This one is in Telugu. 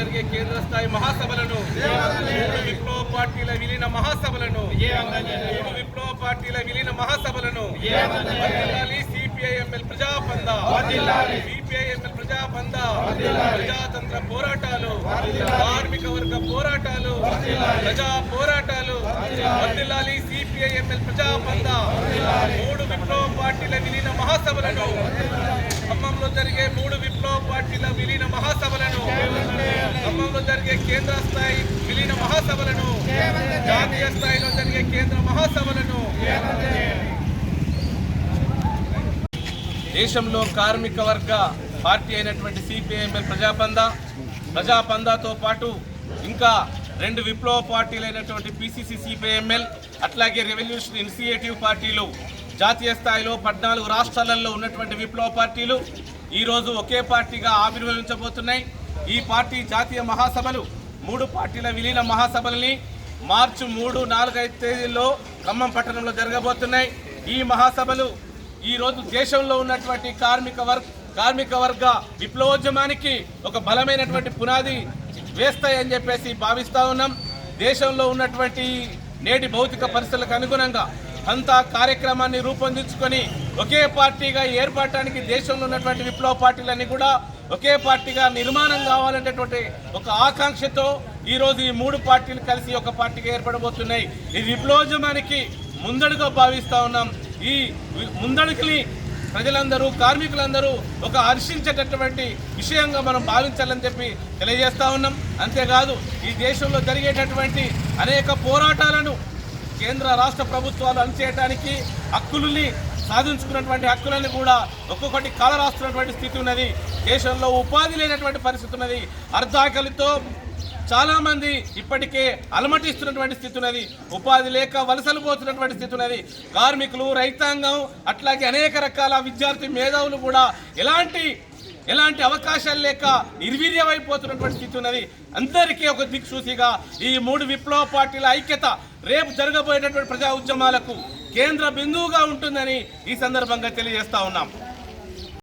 జరిగే కేంద్ర స్థాయి మహాసభలను విప్లవ పార్టీల విలీన మహాసభలను విప్లవ పార్టీల విలీన మహాసభలను సిపిఐఎంఎల్ ప్రజాపంద సిపిఐఎంఎల్ ప్రజాపంద ప్రజాతంత్ర పోరాటాలు కార్మిక వర్గ పోరాటాలు ప్రజా పోరాటాలు వర్ధిల్లాలి సిపిఐఎంఎల్ ప్రజాపంద మూడు విప్లవ పార్టీల విలీన మహాసభలను ఖమ్మంలో జరిగే మూడు విప్లవ పార్టీల విలీన మహాసభలను జరిగే కేంద్ర స్థాయి విలీన మహాసభలను జాతీయ స్థాయిలో జరిగే కేంద్ర మహాసభలను దేశంలో కార్మిక వర్గ పార్టీ అయినటువంటి సిపిఐఎంఎల్ ప్రజాపంద ప్రజాపందాతో పాటు ఇంకా రెండు విప్లవ పార్టీలైనటువంటి పిసిసి సిపిఐఎంఎల్ అట్లాగే రెవల్యూషన్ ఇనిషియేటివ్ పార్టీలు జాతీయ స్థాయిలో పద్నాలుగు రాష్ట్రాలలో ఉన్నటువంటి విప్లవ పార్టీలు ఈరోజు ఒకే పార్టీగా ఆవిర్భవించబోతున్నాయి. ఈ పార్టీ జాతీయ మహాసభలు మూడు పార్టీల విలీన మహాసభలని మార్చి మూడు నాలుగైదు తేదీల్లో ఖమ్మం పట్టణంలో జరగబోతున్నాయి. ఈ మహాసభలు ఈరోజు దేశంలో ఉన్నటువంటి కార్మిక వర్గ కార్మిక వర్గ విప్లవోద్యమానికి ఒక బలమైనటువంటి పునాది వేస్తాయని చెప్పేసి భావిస్తా ఉన్నాం. దేశంలో ఉన్నటువంటి నేటి భౌతిక పరిస్థితులకు అనుగుణంగా అంతా కార్యక్రమాన్ని రూపొందించుకొని ఒకే పార్టీగా ఏర్పడటానికి దేశంలో ఉన్నటువంటి విప్లవ పార్టీలన్నీ కూడా ఒకే పార్టీగా నిర్మాణం కావాలనేటువంటి ఒక ఆకాంక్షతో ఈరోజు ఈ మూడు పార్టీలు కలిసి ఒక పార్టీగా ఏర్పడబోతున్నాయి. ఈ విప్లవోద్యమానికి ముందడుగా భావిస్తూ ఉన్నాం. ఈ ముందడుకుని ముందడుగుని ప్రజలందరూ కార్మికులందరూ ఒక హర్షించేటటువంటి విషయంగా మనం భావించాలని చెప్పి తెలియజేస్తూ ఉన్నాం. అంతేకాదు ఈ దేశంలో జరిగేటటువంటి అనేక పోరాటాలను కేంద్ర రాష్ట్ర ప్రభుత్వాలు అణచేయడానికి హక్కులని సాధించుకున్నటువంటి హక్కులను కూడా ఒక్కొక్కటి కాలరాస్తున్నటువంటి స్థితి ఉన్నది. దేశంలో ఉపాధి లేనటువంటి పరిస్థితి ఉన్నది. అర్ధాకలితో చాలామంది ఇప్పటికే అలమటిస్తున్నటువంటి స్థితి ఉన్నది. ఉపాధి లేక వలసలు పోతున్నటువంటి స్థితి ఉన్నది. కార్మికులు రైతాంగం అట్లాగే అనేక రకాల విద్యార్థి మేధావులు కూడా ఎలాంటి ఎలాంటి అవకాశాలు లేక నిర్వీర్యమైపోతున్నటువంటి స్థితి ఉన్నది. అందరికీ ఒక దిక్సూచిగా ఈ మూడు విప్లవ పార్టీల ఐక్యత రేపు జరగబోయేటటువంటి ప్రజా ఉద్యమాలకు కేంద్ర బిందువుగా ఉంటుందని ఈ సందర్భంగా తెలియజేస్తా ఉన్నాం.